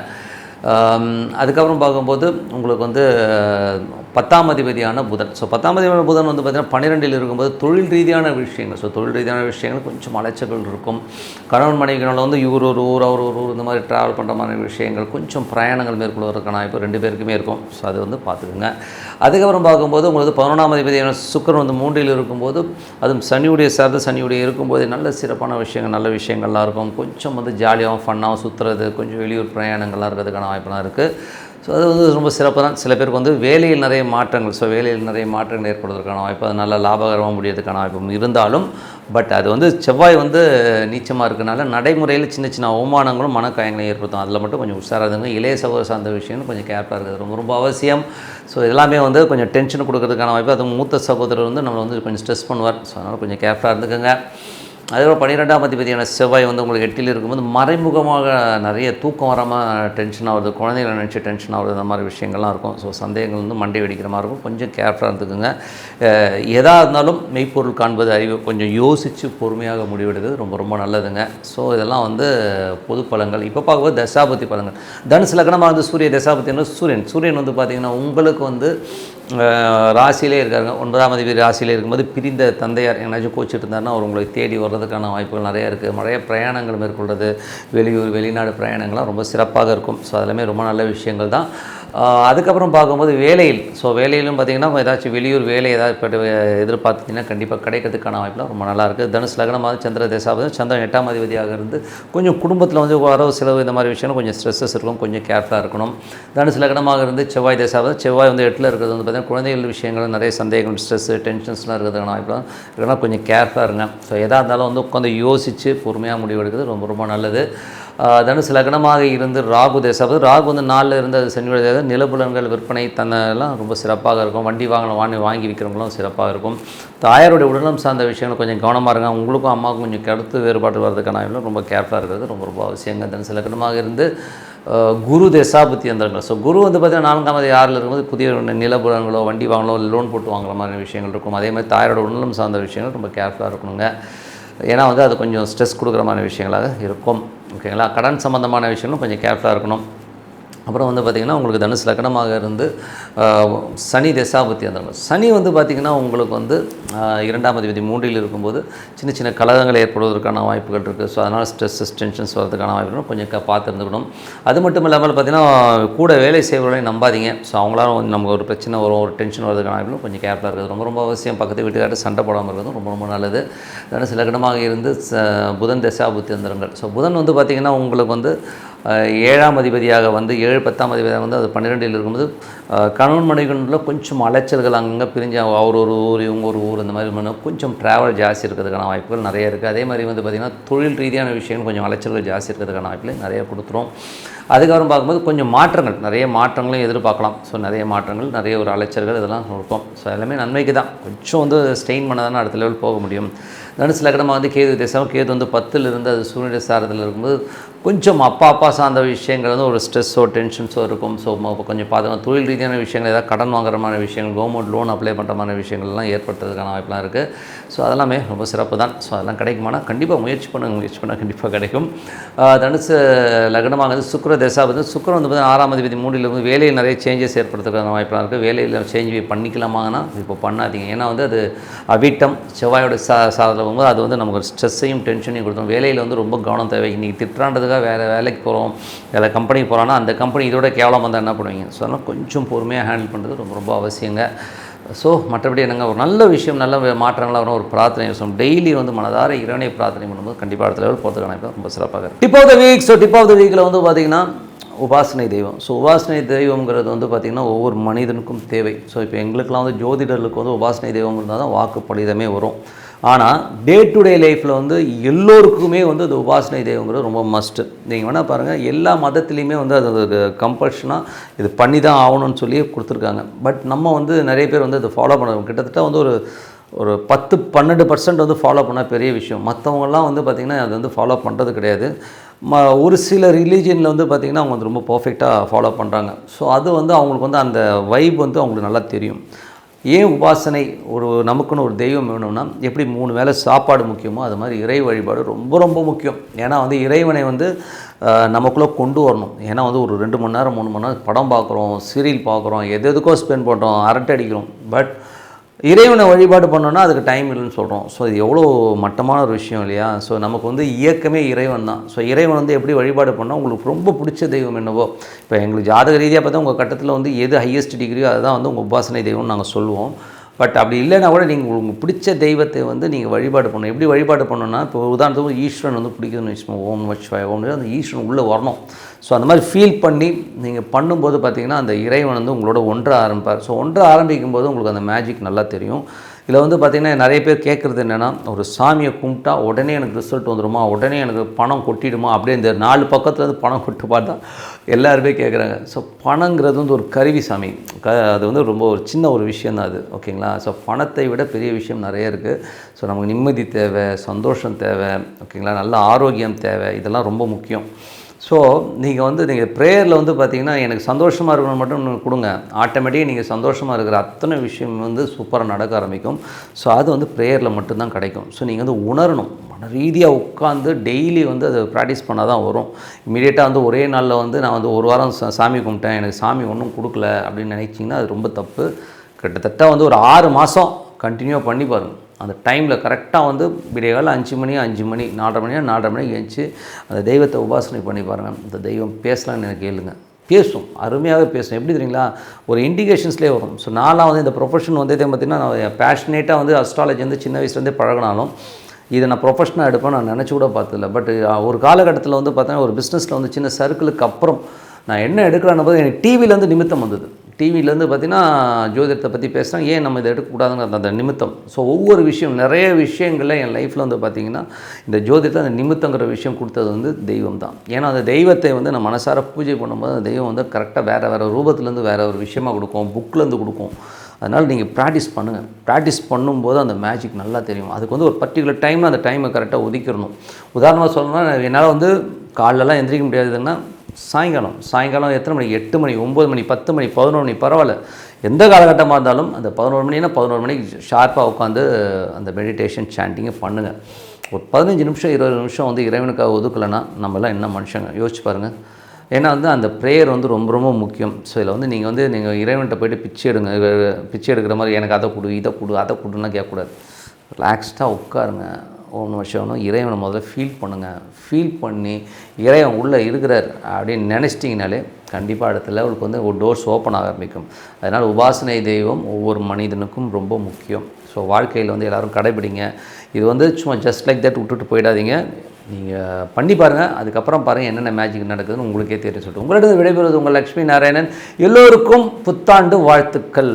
அதுக்கப்புறம் பார்க்கும்போது உங்களுக்கு வந்து பத்தாம் அதிபதியான புதன். ஸோ பத்தாம் அதிபதியான புதன் வந்து பார்த்திங்கன்னா பன்னிரெண்டில் இருக்கும்போது தொழில் ரீதியான விஷயங்கள். ஸோ தொழில் ரீதியான விஷயங்கள் கொஞ்சம் அலைச்சல்கள் இருக்கும். கணவன் மனைவிகளில் வந்து இவர் ஒரு ஊர் அவர் ஒரு ஊர் இந்த மாதிரி ட்ராவல் பண்ணுற மாதிரி விஷயங்கள் கொஞ்சம் பிரயாணங்கள் மேற்கொள்வதற்கான இப்போ ரெண்டு பேருக்குமே இருக்கும். ஸோ அது வந்து பார்த்துக்குங்க. அதுக்கப்புறம் பார்க்கும்போது உங்களுக்கு பதினொன்றாம் அதிபதியான சுக்கரன் வந்து மூன்றில் இருக்கும்போது அதுவும் சனியுடைய சார்ந்து சனியுடைய இருக்கும்போது நல்ல சிறப்பான விஷயங்கள் நல்ல விஷயங்கள்லாம் இருக்கும். கொஞ்சம் வந்து ஜாலியாகவும் ஃபன்னாகவும் சுற்றுறது கொஞ்சம் வெளியூர் பிரயாணங்கள்லாம் இருக்கிறதுக்கான வாய்ப்பெல்லாம் இருக்குது ஸோ அது வந்து ரொம்ப சிறப்பு தான். சில பேருக்கு வந்து வேலையில் நிறைய மாற்றங்கள் ஸோ வேலையில் நிறைய மாற்றங்கள் ஏற்படுவதற்கான வாய்ப்பு அது நல்லா லாபகரமாக முடியறதுக்கான வாய்ப்பு இருந்தாலும் பட் அது வந்து செவ்வாய் வந்து நீச்சமாக இருக்கனால நடைமுறையில் சின்ன சின்ன அவமானங்களும் மனக்காயங்களையும் ஏற்படுத்தும். அதில் மட்டும் கொஞ்சம் உஷாராக இருந்துங்க. இளைய சகோதர சார்ந்த விஷயம் கொஞ்சம் கேர்ஃபுல்லாக இருக்குது ரொம்ப ரொம்ப அவசியம். ஸோ எல்லாமே வந்து கொஞ்சம் டென்ஷன் கொடுக்கறதுக்கான வாய்ப்பு. அது மூத்த சகோதரர் வந்து நம்மளை வந்து கொஞ்சம் ஸ்ட்ரெஸ் பண்ணுவார். ஸோ அதனால் கொஞ்சம் கேர்ஃபுல்லாக இருந்துக்கோங்க. அதுக்கப்புறம் பன்னிரெண்டாம் அதிபதியான செவ்வாய் வந்து உங்களுக்கு எட்டில் இருக்கும்போது மறைமுகமாக நிறைய தூக்கம் வராமல் டென்ஷன் ஆகுது குழந்தைகளை நினச்சி டென்ஷன் ஆகுது அந்த மாதிரி விஷயங்கள்லாம் இருக்கும். ஸோ சந்தேகங்கள் வந்து மண்டை வெடிக்கிற மாதிரி இருக்கும். கொஞ்சம் கேர்ஃபுல்லாக இருந்துக்குங்க. எதாக இருந்தாலும் மெய்ப்பொருள் காண்பது அறிவு கொஞ்சம் யோசித்து பொறுமையாக முடிவெடுக்கிறது ரொம்ப ரொம்ப நல்லதுங்க. ஸோ இதெல்லாம் வந்து பொது பழங்கள் இப்போ பார்க்கும்போது தசாபதி பழங்கள் தனுசு லக்னமாக வந்து சூரிய தசாபதினா சூரியன். சூரியன் வந்து பார்த்திங்கன்னா உங்களுக்கு வந்து ராசியிலே இருக்காருங்க. ஒன்பதாம் அதிபதி ராசியிலே இருக்கும்போது பிரிந்த தந்தையார் எங்கேனாச்சும் கோச்சிட்டு இருந்தாருன்னா அவர் உங்களை தேடி வர்றதுக்கான வாய்ப்புகள் நிறைய இருக்குது நிறைய பிரயாணங்கள் மேற்கொள்வது வெளியூர் வெளிநாடு பிரயாணங்கள்லாம் ரொம்ப சிறப்பாக இருக்கும். ஸோ அதெல்லாமே ரொம்ப நல்ல விஷயங்கள் தான் அதுக்கப்புறம் பார்க்கும்போது வேலையில். ஸோ வேலையிலும் பார்த்தீங்கன்னா ஏதாச்சும் வெளியூர் வேலை ஏதாவது எதிர்பார்த்தீங்கன்னா கண்டிப்பாக கிடைக்கிறதுக்கான வாய்ப்புலாம் ரொம்ப நல்லாயிருக்கு. தனுஷ் லக்னமாக சந்திர தேசாபதி சந்திரன் எட்டாம் அதிபதியாக இருந்து கொஞ்சம் குடும்பத்தில் வந்து வரவு செலவு இந்த மாதிரி விஷயம் கொஞ்சம் ஸ்ட்ரெஸ்ஸஸ் இருக்கும் கொஞ்சம் கேர்ஃபுல்லாக இருக்கணும். தனுஷ் லக்னமாக இருந்து செவ்வாய் தேசாபதி செவ்வாய் வந்து எட்டில் இருக்கிறது வந்து பார்த்தீங்கன்னா குழந்தைகள் விஷயங்கள் நிறைய சந்தேகங்கள் ஸ்ட்ரெஸ்ஸு டென்ஷன்ஸ்லாம் இருக்கிறதுக்கான வாய்ப்புலாம் இதெல்லாம் கொஞ்சம் கேர்ஃபுல்லாக இருங்க. ஸோ எதாக இருந்தாலும் வந்து உட்காந்து யோசித்து பொறுமையாக முடிவெடுக்கிறது ரொம்ப ரொம்ப நல்லது. தனுசு லக்னமாக இருந்து ராகு தேசாபதி ராகு வந்து நாளில் இருந்து அது சனியோட தேசம் நிலப்புலன்கள் விற்பனை தன்னெல்லாம் ரொம்ப சிறப்பாக இருக்கும். வண்டி வாங்கின வாங்கி வாங்கி விற்கிறவங்களும் சிறப்பாக இருக்கும். தாயாருடைய உடல்நலம் சார்ந்த விஷயங்கள் கொஞ்சம் கவனமாக இருங்க. உங்களுக்கும் அம்மாவுக்கும் கொஞ்சம் கருத்து வேறுபாடு வர்றதுக்கான ரொம்ப கேர்ஃபுல்லாக இருக்கிறது. ரொம்ப ரொம்ப அவசியங்க. தனுசு லக்னமாக இருந்து குரு தசாபத்தி அந்த ஸோ குரு வந்து பார்த்தீங்கன்னா நான்காம் யாரில் ஆறில் இருக்கும்போது புதிய நிலப்புலன்களோ வண்டி வாங்கலோ லோன் போட்டு வாங்குற மாதிரி விஷயங்கள் இருக்கும். அதே மாதிரி தாயாரோட உடல்நலம் சார்ந்த விஷயங்கள் ரொம்ப கேர்ஃபுல்லாக இருக்கணுங்க. ஏன்னா வந்து அது கொஞ்சம் ஸ்ட்ரெஸ் கொடுக்குற மாதிரி விஷயங்களாக இருக்கும். ஓகேங்களா? கடன் சம்மந்தமான விஷயங்களும் கொஞ்சம் கேர்ஃபுல்லாக இருக்கணும். அப்புறம் வந்து பார்த்திங்கன்னா உங்களுக்கு தனுசு லக்னமாக இருந்து சனி தசாபத்தி அந்த சனி வந்து பார்த்திங்கன்னா உங்களுக்கு வந்து இரண்டாம் அதிபதி மூன்றில் இருக்கும்போது சின்ன சின்ன கலகங்கள் ஏற்படுவதற்கான வாய்ப்புகள் இருக்குது ஸோ அதனால் ஸ்ட்ரெஸ்ஸஸ் டென்ஷன்ஸ் வரதுக்கான வாய்ப்பு கொஞ்சம் பார்த்து இருந்துக்கணும். அது மட்டும் இல்லாமல் பார்த்திங்கன்னா கூட வேலை செய்பவர்களையும் நம்பாதீங்க. ஸோ அவங்களால வந்து நமக்கு ஒரு பிரச்சனை வரும் ஒரு டென்ஷன் வரதுக்கான வாய்ப்புகளும் கொஞ்சம் கேர்ஃபுல்லாக இருக்குது ரொம்ப ரொம்ப அவசியம். பக்கத்து வீட்டுக்கார்ட்ட சண்டை போடாமல் இருக்கிறது ரொம்ப ரொம்ப நல்லது. தனுசு லக்னமாக இருந்து ச- புதன் தசாபுத்தி அந்தரங்கள் ஸோ புதன் வந்து பார்த்திங்கன்னா உங்களுக்கு வந்து ஏழாம் அதிபதியாக வந்து ஏழு பத்தாம் அதிபதியாக வந்து அது பன்னிரெண்டில் இருக்கும்போது கணவன் மனைவிகளில் கொஞ்சம் அலைச்சல்கள் அங்கங்கே பிரிஞ்சு அவர் ஒரு ஊர் இவங்க ஒரு ஊர் இந்த மாதிரி பண்ண கொஞ்சம் ட்ராவல் ஜாஸ்தி இருக்கிறதுக்கான வாய்ப்புகள் நிறைய இருக்குது. அதே மாதிரி வந்து பார்த்திங்கன்னா தொழில் ரீதியான விஷயங்கள் கொஞ்சம் அலைச்சல்கள் ஜாஸ்தி இருக்கிறதுக்கான வாய்ப்புகள் நிறைய கொடுத்துரும். அதுக்கப்புறம் பார்க்கும்போது கொஞ்சம் மாற்றங்கள் நிறைய மாற்றங்களையும் எதிர்பார்க்கலாம். ஸோ நிறைய மாற்றங்கள் நிறைய ஒரு அலைச்சல்கள் இதெல்லாம் இருக்கும் ஸோ எல்லாமே நன்மைக்கு தான். கொஞ்சம் வந்து ஸ்டெயின் பண்ண தானே அடுத்த லெவல் போக முடியும். தனுசு லக்னமாக வந்து கேது தேசம் கேது வந்து பத்தில் இருந்து அது சூழ்நிலை சாரத்தில் இருக்கும்போது கொஞ்சம் அப்பா அப்பா சார்ந்த விஷயங்கள் வந்து ஒரு ஸ்ட்ரெஸ்ஸோ டென்ஷன்ஸோ இருக்கும். ஸோ கொஞ்சம் பார்த்தோம்னா தொழில் ரீதியான விஷயங்கள் ஏதாவது கடன் வாங்குற மாதிரி விஷயங்கள் கவர்மெண்ட் லோன் அப்ளை பண்ணுற மாதிரி விஷயங்கள்லாம் ஏற்படுறதுக்கான வாய்ப்புலாம் இருக்குது ஸோ அதெல்லாமே ரொம்ப சிறப்பு தான் ஸோ அதெல்லாம் கிடைக்குமானா கண்டிப்பாக முயற்சி பண்ண முயற்சி பண்ணால் கண்டிப்பாக கிடைக்கும். தனுசு லக்னமாக வந்து சுக்கர தசா வந்து சுக்கரம் வந்து பார்த்தீங்கன்னா ஆறாம் அதிபதி மூடியில் வந்து வேலையில் நிறைய சேஞ்சஸ் ஏற்படுத்துறதுக்கான வாய்ப்புலாம் இருக்குது வேலையில் சேஞ்ச் பண்ணிக்கலாமாங்கன்னா இப்போ பண்ணாதீங்க. ஏன்னா வந்து அது அவிட்டம் செவ்வாயோட சா சாதத்தில் போகும்போது அது வந்து நமக்கு ஸ்ட்ரெஸ்ஸையும் டென்ஷனையும் கொடுத்தோம் வேலையில் வந்து ரொம்ப கவனம் தேவை. இன்றைக்கி திட்டாண்டதுக்காக வேறு வேலைக்கு போகிறோம் வேறு கம்பெனிக்கு போகிறோன்னா அந்த கம்பெனி இதோட கேவலமாக தான் என்ன பண்ணுவீங்க? ஸோ அதனால் கொஞ்சம் பொறுமையாக ஹேண்டில் பண்ணுறது ரொம்ப ரொம்ப அவசியங்க. ஸோ மற்றபடி என்னங்க ஒரு நல்ல விஷயம் நல்ல மாற்றங்களாக வரும் ஒரு பிரார்த்தனை விஷயம். டெய்லி வந்து மனதார இறைவனை பிரார்த்தனை பண்ணும்போது கண்டிப்பாக அடுத்த லெவல் போகிறதுக்கான ரொம்ப சிறப்பாக tip of the week so tip of the வீக்கில் வந்து பார்த்திங்கன்னா உபாசனை தெய்வம். ஸோ உபாசனை தெய்வம்ங்கிறது வந்து பார்த்திங்கன்னா ஒவ்வொரு மனிதனுக்கும் தேவை. ஸோ இப்போ எங்களுக்கெல்லாம் வந்து ஜோதிடர்களுக்கு வந்து உபாசனை தெய்வம் இருந்தால் தான் வாக்கு பலிதமே வரும். ஆனால் டே டு டே லைஃப்பில் வந்து எல்லோருக்குமே வந்து அது உபாசனை தெய்வங்கிறது ரொம்ப மஸ்ட்டு நீங்கள் வேணால் பாருங்கள் எல்லா மதத்துலேயுமே வந்து அது ஒரு கம்பல்ஷனாக இது பண்ணி தான் ஆகணும்னு சொல்லி கொடுத்துருக்காங்க. பட் நம்ம வந்து நிறைய பேர் வந்து அதை ஃபாலோ பண்ணுறோம் கிட்டத்தட்ட வந்து ஒரு ஒரு பத்து பன்னெண்டு பர்சன்ட் வந்து ஃபாலோ பண்ணால் பெரிய விஷயம். மற்றவங்கலாம் வந்து பார்த்திங்கன்னா அது வந்து ஃபாலோ பண்ணுறது கிடையாது. ம ஒரு சில ரிலீஜியனில் வந்து பார்த்திங்கன்னா அவங்க வந்து ரொம்ப பர்ஃபெக்டாக ஃபாலோ பண்ணுறாங்க ஸோ அது வந்து அவங்களுக்கு வந்து அந்த வைப் வந்து அவங்களுக்கு நல்லா தெரியும். ஏன் உபாசனை ஒரு நமக்குன்னு ஒரு தெய்வம் வேணும்னா எப்படி மூணு வேளை சாப்பாடு முக்கியமோ அது மாதிரி இறை வழிபாடு ரொம்ப ரொம்ப முக்கியம். ஏன்னா வந்து இறைவனை வந்து நமக்குள்ளே கொண்டு வரணும். ஏன்னா வந்து ஒரு ரெண்டு மணி நேரம் மூணு மணி நேரம் படம் பார்க்குறோம் சீரியல் பார்க்குறோம் எது எதுக்கோ ஸ்பெண்ட் பண்ணுறோம் அரட்டை அடிக்கிறோம். பட் இறைவனை வழிபாடு பண்ணோன்னா அதுக்கு டைம் இல்லைன்னு சொல்கிறோம் ஸோ இது எவ்வளோ மட்டமான ஒரு விஷயம் இல்லையா? ஸோ நமக்கு வந்து இயக்கமே இறைவன் தான். ஸோ இறைவன் வந்து எப்படி வழிபாடு பண்ணால் உங்களுக்கு ரொம்ப பிடிச்ச தெய்வம் என்னவோ. இப்போ எங்களுக்கு ஜாதக ரீதியாக பார்த்தா உங்கள் கட்டத்தில் வந்து எது ஹையஸ்ட் டிகிரியோ அதுதான் வந்து உங்கள் உபாசனை தெய்வம்னு நாங்கள் சொல்லுவோம். பட் அப்படி இல்லைன்னா கூட நீங்கள் உங்களுக்கு பிடிச்ச தெய்வத்தை வந்து நீங்கள் வழிபாடு பண்ணணும். எப்படி வழிபாடு பண்ணணும்னா இப்போ உதாரணத்துக்கு ஈஸ்வரன் வந்து பிடிக்குதுன்னு வச்சுக்கோங்க. ஓம் வச்சுவாய் ஓம் அந்த ஈஸ்வரன் உள்ளே வரணும். ஸோ அந்த மாதிரி ஃபீல் பண்ணி நீங்கள் பண்ணும்போது பார்த்திங்கன்னா அந்த இறைவன் வந்து உங்களோட ஒன்ற ஆரம்பிப்பார். ஸோ ஒன்ற ஆரம்பிக்கும் போது உங்களுக்கு அந்த மேஜிக் நல்லா தெரியும். இதில் வந்து பார்த்திங்கன்னா நிறைய பேர் கேட்குறது என்னென்னா ஒரு சாமியை கும்பிட்டா உடனே எனக்கு ரிசல்ட் வந்துடுமா உடனே எனக்கு பணம் கொட்டிடுமா? அப்படியே இந்த நாலு பக்கத்துலேருந்து பணம் கொட்டு பார்த்தா எல்லாருமே கேட்குறாங்க ஸோ பணங்கிறது வந்து ஒரு கருவி சாமி. க அது வந்து ரொம்ப ஒரு சின்ன ஒரு விஷயம் தான் அது. ஓகேங்களா? ஸோ பணத்தை விட பெரிய விஷயம் நிறைய இருக்குது ஸோ நமக்கு நிம்மதி தேவை சந்தோஷம் தேவை ஓகேங்களா? நல்ல ஆரோக்கியம் தேவை. இதெல்லாம் ரொம்ப முக்கியம். ஸோ நீங்கள் வந்து நீங்கள் ப்ரேயரில் வந்து பார்த்தீங்கன்னா எனக்கு சந்தோஷமாக இருக்கணும் மட்டும் நீங்க கொடுங்க. ஆட்டோமேட்டிக்காக நீங்கள் சந்தோஷமாக இருக்கிற அத்தனை விஷயம் வந்து சூப்பராக நடக்க ஆரம்பிக்கும். ஸோ அது வந்து ப்ரேயரில் மட்டும்தான் கிடைக்கும். ஸோ நீங்கள் வந்து உணரணும். மன ரீதியாக உட்காந்து டெய்லி வந்து அதை ப்ராக்டிஸ் பண்ணால் தான் வரும். இமீடியட்டாக வந்து ஒரே நாளில் வந்து நான் வந்து ஒரு வாரம் சாமி கும்பிட்டேன். எனக்கு சாமி ஒன்றும் கொடுக்கல அப்படின்னு நினைச்சிங்கன்னா அது ரொம்ப தப்பு. கிட்டத்தட்ட வந்து ஒரு ஆறு மாதம் கண்டினியூ பண்ணி பாருங்கள் அந்த டைமில் கரெக்டாக வந்து விடியகாலம் அஞ்சு மணி அஞ்சு மணி நாலரை மணியா நாலரை மணிக்கு எழுந்துச்சு அந்த தெய்வத்தை உபாசனை பண்ணி பாருங்கள் அந்த தெய்வம் பேசலான்னு எனக்கு கேளுங்க. பேசும். அருமையாகவே பேசும். எப்படி தெரியுங்களா? ஒரு இண்டிகேஷன்ஸ்லேயே வரும். ஸோ நான்லாம் வந்து இந்த ப்ரொஃபஷன் வந்து பார்த்தீங்கன்னா நான் பேஷனேட்டாக வந்து அஸ்ட்ராலஜி வந்து சின்ன வயசுலேருந்தே பழகினாலும் இதை நான் ப்ரொஃபஷனாக எடுப்பேன் நான் நினச்சி கூட பார்த்ததில்ல. பட் ஒரு காலகட்டத்தில் வந்து பார்த்தீங்கன்னா ஒரு பிஸ்னஸில் வந்து சின்ன சர்க்கிளுக்கு அப்புறம் நான் என்ன எடுக்கிறேன்னு போது எனக்கு டிவிலேருந்து நிமித்தம் வந்தது. டிவிலேருந்து பார்த்தீங்கன்னா ஜோதிடத்தை பற்றி பேசுகிறாங்க ஏன் நம்ம இதை எடுக்கக்கூடாதுங்கிற அந்த- அந்த நிமித்தம். ஸோ ஒவ்வொரு விஷயம் நிறைய விஷயங்களில் என் லைஃப்பில் வந்து பார்த்திங்கன்னா இந்த ஜோதிடத்தை அந்த நிமித்தங்கிற விஷயம் கொடுத்தது வந்து தெய்வம் தான் ஏன்னா அந்த தெய்வத்தை வந்து நான் மனசார பூஜை பண்ணும்போது அந்த தெய்வம் வந்து கரெக்டாக வேறு வேறு ரூபத்துலேருந்து வேறு ஒரு விஷயமா கொடுக்கும் புக்லேருந்து கொடுக்கும். அதனால் நீங்கள் ப்ராக்டிஸ் பண்ணுங்கள் ப்ராக்டிஸ் பண்ணும்போது அந்த மேஜிக் நல்லா தெரியும். அதுக்கு வந்து ஒரு பர்டிகுலர் டைமில் அந்த டைமை கரெக்டாக ஒதுக்கிடணும். உதாரணமாக சொல்லணும்னா என்னால் வந்து காலெலாம் எந்திரிக்க முடியாதுன்னா சாயங்காலம். சாயங்காலம் எத்தனை மணி? எட்டு மணி ஒம்பது மணி பத்து மணி பதினோரு மணி பரவாயில்ல. எந்த காலகட்டமாக இருந்தாலும் அந்த பதினோரு மணினா பதினோரு மணிக்கு ஷார்ப்பாக உட்காந்து அந்த மெடிடேஷன் சாண்டிங்கை பண்ணுங்கள் ஒரு பதினஞ்சு நிமிஷம் இருபது நிமிஷம் வந்து இறைவனுக்காக ஒதுக்கலைன்னா நம்மளாம் என்ன மனுஷங்க? யோசிச்சு பாருங்கள் ஏன்னா வந்து அந்த ப்ரேயர் வந்து ரொம்ப ரொம்ப முக்கியம். ஸோ இதில் வந்து நீங்கள் வந்து நீங்கள் இறைவன்கிட்ட போயிட்டு பிச்சை எடுங்க. பிச்சை எடுக்கிற மாதிரி எனக்கு அதை கொடு இதை கொடு அதை கொடுன்னா கேட்கக்கூடாது. ரிலாக்ஸ்டாக உட்காருங்க. ஒன்று வருஷம் இறைவனை முதல்ல ஃபீல் பண்ணுங்கள் ஃபீல் பண்ணி இறைவன் உள்ளே இருக்கிறார் அப்படின்னு நினச்சிட்டிங்கனாலே கண்டிப்பாக அடுத்த லெவலுக்கு வந்து ஒரு டோர்ஸ் ஓப்பன் ஆக ஆரம்பிக்கும். அதனால் உபாசனை தெய்வம் ஒவ்வொரு மனிதனுக்கும் ரொம்ப முக்கியம். ஸோ வாழ்க்கையில் வந்து எல்லோரும் கடைபிடிங்க. இது வந்து சும்மா ஜஸ்ட் லைக் தட் விட்டுட்டு போயிடாதீங்க. நீங்கள் பண்ணி பாருங்கள் அதுக்கப்புறம் பாருங்கள் என்னென்ன மேஜிக் நடக்குதுன்னு உங்களுக்கே தெரியும் சொல்லிட்டு உங்களிடம் விடைபெறுவது உங்கள் லக்ஷ்மி நாராயணன். எல்லோருக்கும் புத்தாண்டு வாழ்த்துக்கள்.